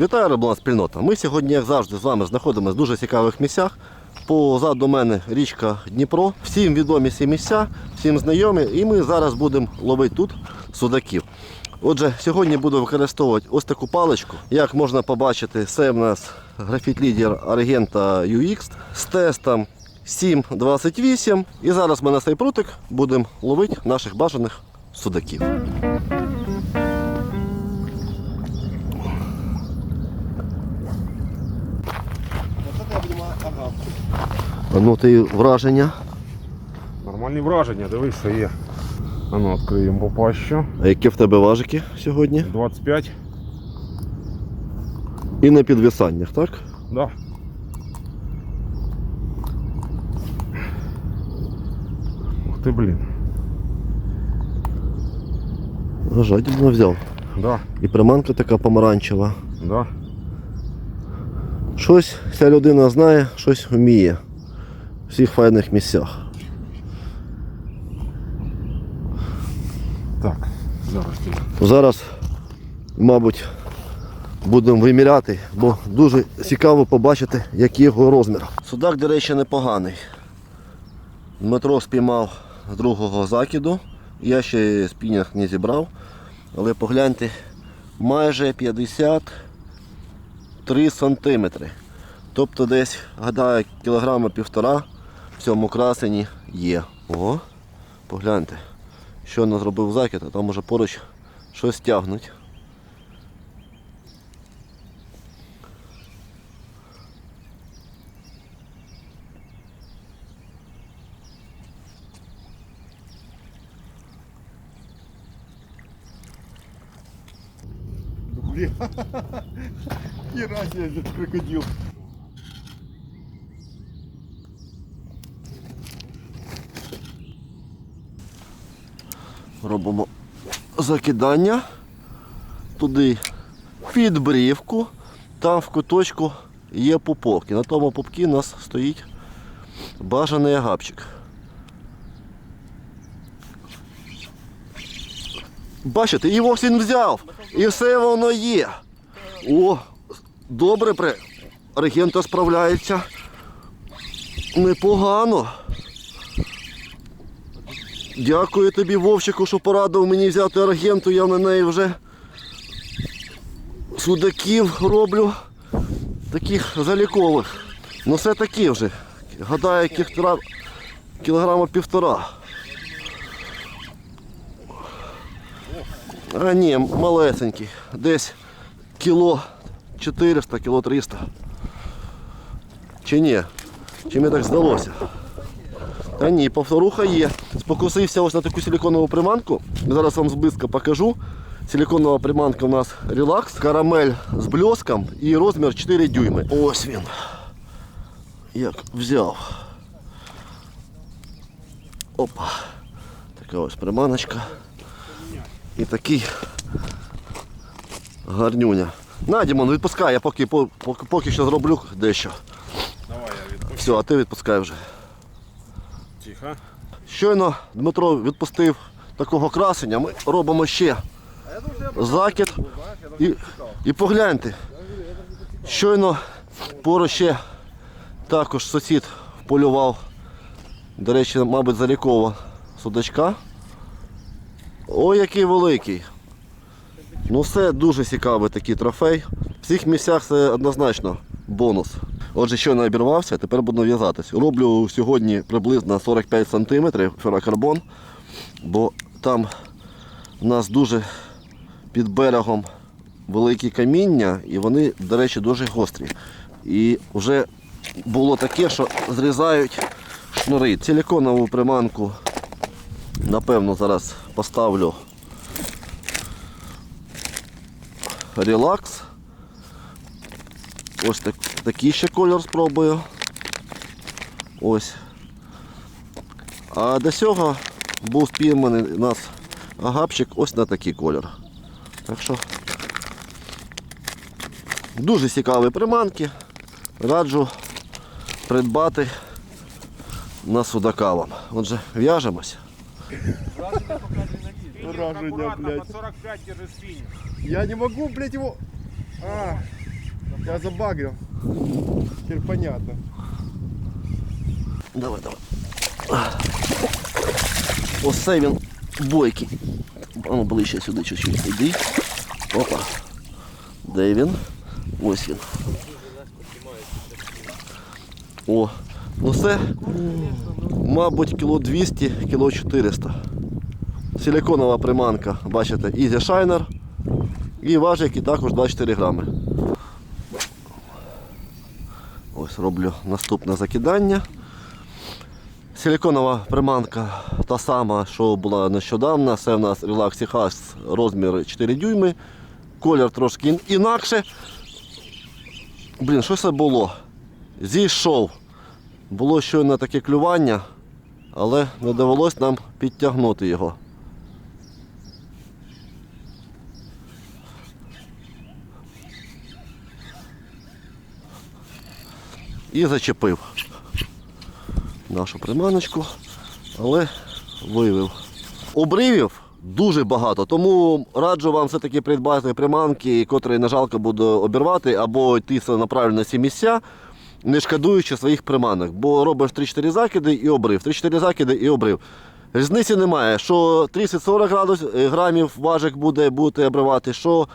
Вітаю, рибна спільнота. Ми сьогодні, як завжди, з вами знаходимося в дуже цікавих місцях. Позаду мене річка Дніпро. Всім відомі ці місця, всім знайомі, і ми зараз будемо ловити тут судаків. Отже, сьогодні буду використовувати ось таку паличку. Як можна побачити, це в нас графіт-лідер Argenta UX з тестом 7.28. І зараз ми на цей прутик будемо ловити наших бажаних судаків. А ну ти враження. Нормальні враження, дивись, що є. А ну, відкриємо попаще. А які в тебе важики сьогодні? 25. І на підвисаннях, так? Да. Ух ти, блін. Жадібно взяв. Да, І приманка така помаранчева. да. Щось ця людина знає, щось вміє всіх файних місцях. Так, зараз. Зараз, мабуть, будемо виміряти, бо дуже цікаво побачити, який його розмір. Судак, до речі, непоганий. Дмитро спіймав з другого закиду. Я ще спінінг не зібрав. Але погляньте, майже 53 сантиметри. Тобто десь, гадаю, кілограма півтора в цьому красені є. О, погляньте. Щойно зробив закид, а там уже поруч щось тягнуть. Хера себе этот крокодил. Робимо закидання. Туди під брівку. Там в куточку є пупок. І на тому пупці у нас стоїть бажаний агапчик. Бачите, його він взяв. І все воно є. О, добре регента справляється. Непогано. Дякую тобі, Вовчику, що порадив мені взяти аргенту. Я на неї вже судаків роблю. Таких залікових. Ну все такі вже. Гадаю, яких тра- кілограма півтора. А ні, малесенький. Десь кіло 400, кіло 300. Чи ні? Чи мені так здалося? Та ні, повторуха є. Спокусився ось на таку силиконову приманку. Зараз вам зблизька покажу. Силиконова приманка у нас релакс, карамель з блеском і розмір 4 дюйми. Ось він. Як взяв. Опа. Така ось приманочка. І такий гарнюня. На, Дімон, відпускай, я поки, поки, поки що зроблю дещо. Давай я відпущу. Все, а ти відпускай вже. Тихо. Щойно Дмитро відпустив такого красення, ми робимо ще закид. І, і погляньте, щойно поруч ще також сусід полював, до речі, мабуть, залікова судачка. Ой, який великий. Ну все дуже цікавий такий трофей. В всіх місцях це однозначно бонус. Отже, щойно обірвався, тепер буду в'язатись. Роблю сьогодні приблизно 45 см ферокарбон, бо там у нас дуже під берегом великі каміння і вони, до речі, дуже гострі. І вже було таке, що зрізають шнури. Силиконову приманку, напевно, зараз поставлю релакс. Ось так, такий ще кольор спробую. Ось. А до цього був спійманий у нас агапчик ось на такий кольор. Так що дуже цікаві приманки. Раджу придбати на судака вам. Отже, в'яжемось. Враження, блядь. 45 держи спиннинг. Я не могу, блядь, его... А, Я забагрил. Теперь понятно. Давай, давай. Оце він бойкий. Ну ближче сюди чуть-чуть іди. Опа. Де він? Ось він. О, ну це, мабуть, кіло 200, кіло 400. Силиконова приманка, бачите, Easy Shiner. І важить і також 24 грами. Роблю наступне закидання. Силиконова приманка та сама, що була нещодавно. Це в нас Relaxi Has розмір 4 дюйми. Колір трошки інакше. Блін, що це було? Зійшов. Було щойно таке клювання, але не довелось нам підтягнути його. І зачепив нашу приманочку, але вивів. Обривів дуже багато, тому раджу вам все-таки придбати приманки, котрі не жалко буде обірвати, або йти на всі місця, не шкодуючи своїх приманок. Бо робиш 3-4 закиди і обрив, 3-4 закиди і обрив. Різниці немає, що 30-40 градус, е, грамів важик буде будете обривати, що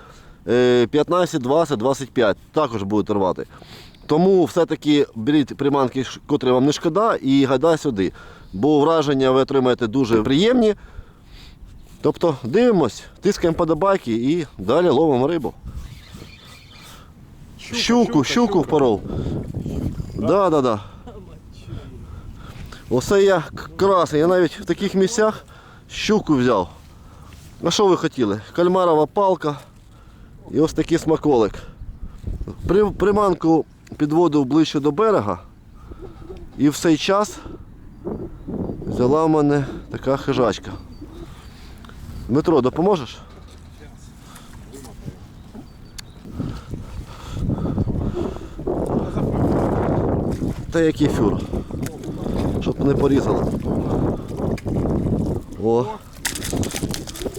е, 15, 20, 25 також будете рвати. Тому все-таки беріть приманки, котрі вам не шкода, і гайда сюди. Бо враження ви отримаєте дуже приємні. Тобто дивимось, тискаємо подобайки і далі ловимо рибу. Щуку, щуку впоров. Да, да, да. Оце я красний. Я навіть в таких місцях щуку взяв. А що ви хотіли? Кальмарова палка і ось такий смаколик. При, приманку підводив ближче до берега, і в цей час взяла в мене така хижачка. Дмитро, допоможеш? Та який фюр. Щоб не порізало. О.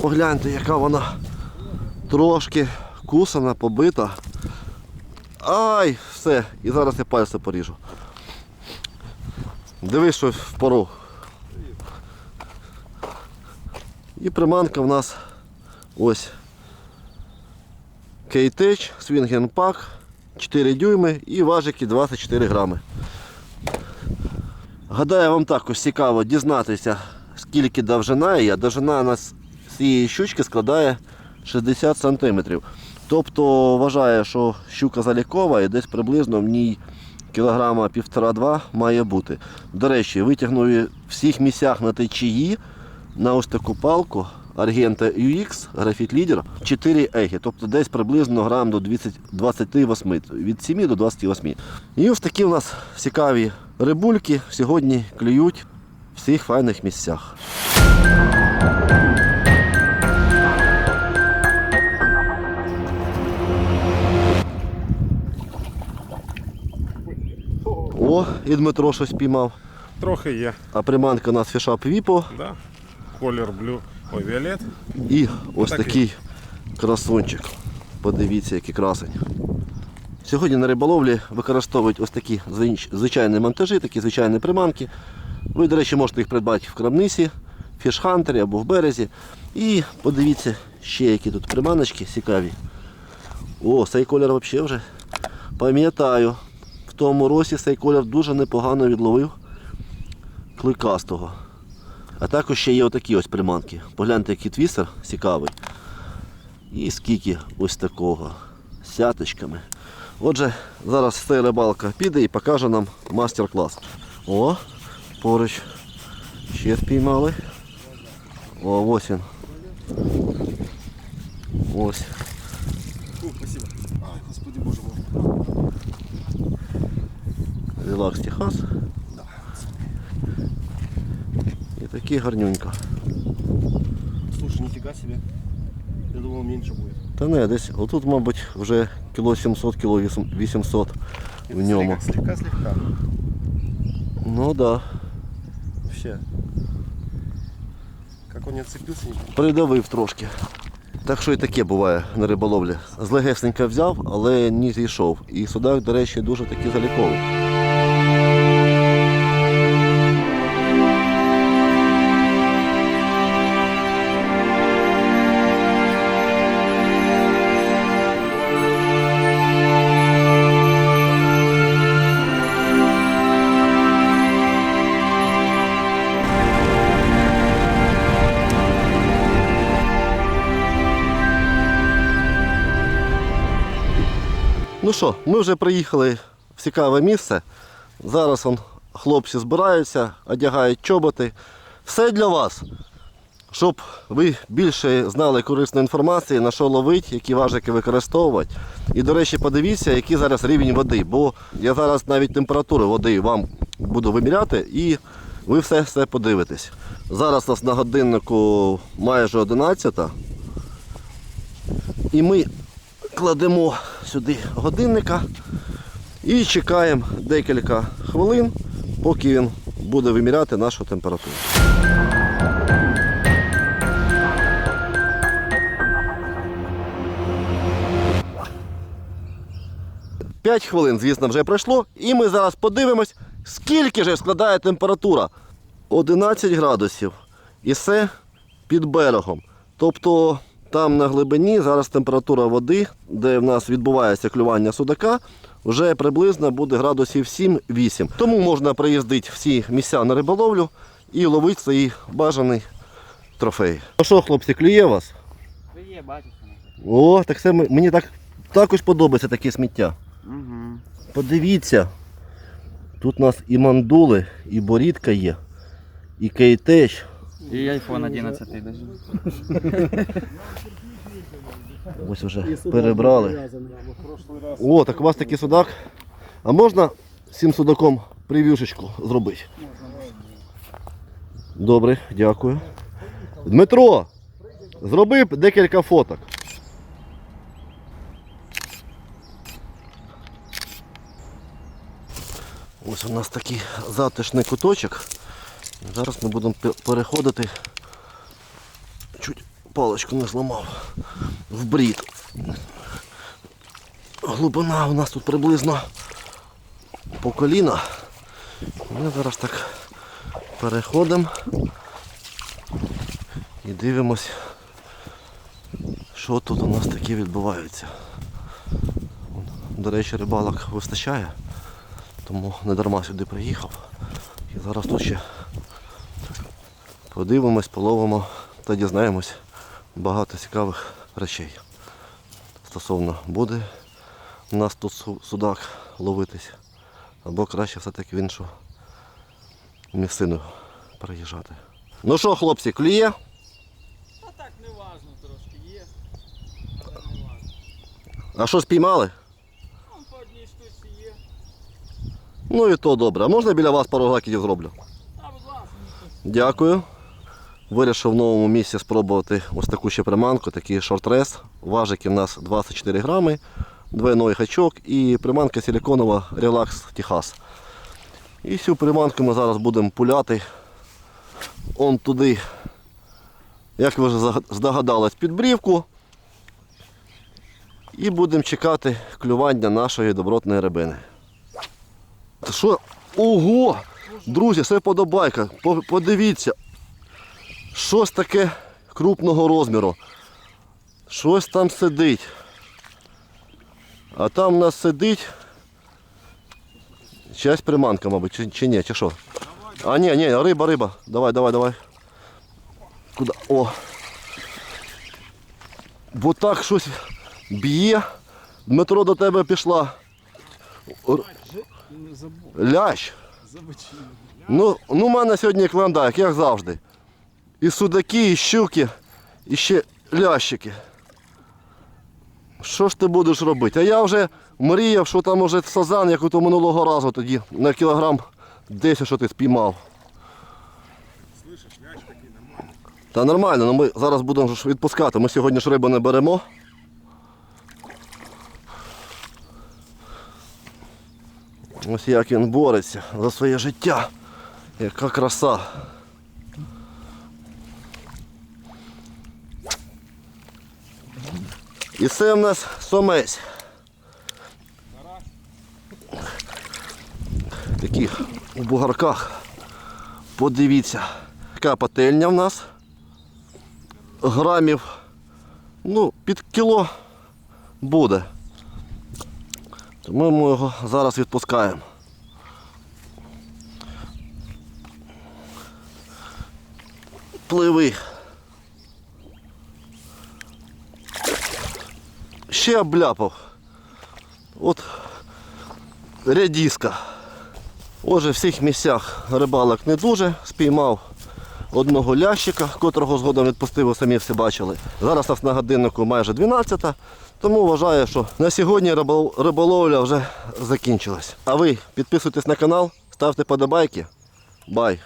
Погляньте, яка вона трошки кусана, побита. Ай, все, і зараз я пальці поріжу. Дивись, що впору. І приманка в нас ось Swingen Pack, 4 дюйми і важики 24 грами. Гадаю, вам також цікаво дізнатися, скільки довжина є. Довжина у нас цієї щучки складає 60 см. Тобто вважає, що щука залікова і десь приблизно в ній кілограма півтора-два має бути. До речі, витягнув в всіх місцях на течії на ось таку палку Argenta UX Graphite Leader 4 егі, тобто десь приблизно грам до 20, 28, від 7 до 28. І ось такі у нас цікаві рибульки сьогодні клюють в всіх файних місцях. О, і Дмитро щось піймав. Трохи є. А приманка у нас фішап Віпо. Да. Колір блю. Ой, віолет. І ось Такий. такий красунчик. Подивіться, який красень. Сьогодні на риболовлі використовують ось такі звичайні монтажі, такі звичайні приманки. Ви, до речі, можете їх придбати в крамниці, в фішхантері або в березі. І подивіться ще які тут приманочки цікаві. О, цей колір взагалі вже пам'ятаю. Тому році цей колір дуже непогано відловив кликастого. А також ще є отакі ось приманки. Погляньте, який твістер цікавий. І скільки ось такого. Сяточками. Отже, зараз ця рибалка піде і покаже нам мастер-клас. О, поруч. Ще спіймали. О, ось він. Ось. Релакс Техас. І такий гарнюнько. Слушай, нифига себе. Я думал меньше будет. Та не, десь отут, мабуть, вже кіло 700, кіло 800 в ньому. Слегка, слегка. Ну. Да. Вообще. Как он не отцепился, не Придавив трошки. Так що і таке буває на риболовлі. Злегесенько взяв, але не зійшов. І судак, до речі, дуже таки заліковий. Що, ми вже приїхали в цікаве місце. Зараз он, хлопці збираються, одягають чоботи. Все для вас, щоб ви більше знали корисної інформації, на що ловить, які важики використовувати. І, до речі, подивіться, який зараз рівень води, бо я зараз навіть температуру води вам буду виміряти і ви все все подивитесь. Зараз у нас на годиннику майже 11. І ми кладемо сюди годинника і чекаємо декілька хвилин, поки він буде виміряти нашу температуру. П'ять хвилин, звісно, вже пройшло, і ми зараз подивимось, скільки же складає температура. 11 градусів. І все під берегом. Тобто там на глибині зараз температура води, де в нас відбувається клювання судака, вже приблизно буде градусів 7-8. Тому можна приїздити всі місця на риболовлю і ловити свої бажаний трофей. Ну що, хлопці, клює вас? Ви є, бачите. О, так це мені так також подобається таке сміття. Угу. Подивіться, тут у нас і мандули, і борідка є, і кейтеч. І iPhone 11 даже. Ось вже перебрали. О, так у вас такий судак. А можна цим судаком прев'юшечку зробити? Добре, дякую. Дмитро, зроби декілька фоток. Ось у нас такий затишний куточок. Зараз ми будемо переходити. Чуть паличку не зламав. В брід. Глибина у нас тут приблизно по коліна. Ми зараз так переходимо і дивимось, що тут у нас таке відбувається. До речі, рибалок вистачає, тому не дарма сюди приїхав. І зараз тут ще подивимось, половимо та дізнаємось багато цікавих речей. Стосовно буде у нас тут судак ловитись, або краще все-таки в іншу місцину переїжджати. Ну що, хлопці, клює? А так не важно трошки є. Не важно. А що спіймали? Вон по одній штуці є. Ну і то добре. А можна біля вас пару гакетів зроблю? А, будь ласка. Дякую. Вирішив в новому місці спробувати ось таку ще приманку, такий шортрес. Важики в нас 24 грами, двойной гачок і приманка силиконова Relax Техас. І цю приманку ми зараз будемо пуляти он туди, як ви вже здогадались, під брівку. І будемо чекати клювання нашої добротної рибини. Та що? Ого! Друзі, це подобайка. Подивіться. Щось таке крупного розміру. Щось там сидить. А там у нас сидить. Часть приманка, мабуть, чи, чи ні, чи що? А ні, ні, риба, риба. Давай, давай, давай. Куди? О. Бо так щось б'є. Дмитро до тебе пішла. Лящ. Ну, ну, у мене сьогодні клондайк, як завжди. І судаки, і щуки, і ще лящики. Що ж ти будеш робити? А я вже мріяв, що там уже сазан, як у то минулого разу тоді на кілограм 10, що ти спіймав. Та нормально, ну ми зараз будемо відпускати. Ми сьогодні ж рибу не беремо. Ось як він бореться за своє життя. Яка краса. І це в нас сомесь. Такі у бугарках. Подивіться. Така пательня в нас. Грамів. Ну, під кіло буде. Тому ми його зараз відпускаємо. Пливи. Ще обляпав. От рядіска. Отже, в всіх місцях рибалок не дуже. Спіймав одного лящика, котрого згодом відпустив, ви самі все бачили. Зараз у нас на годиннику майже 12, тому вважаю, що на сьогодні риболовля вже закінчилась. А ви підписуйтесь на канал, ставте подобайки. Бай!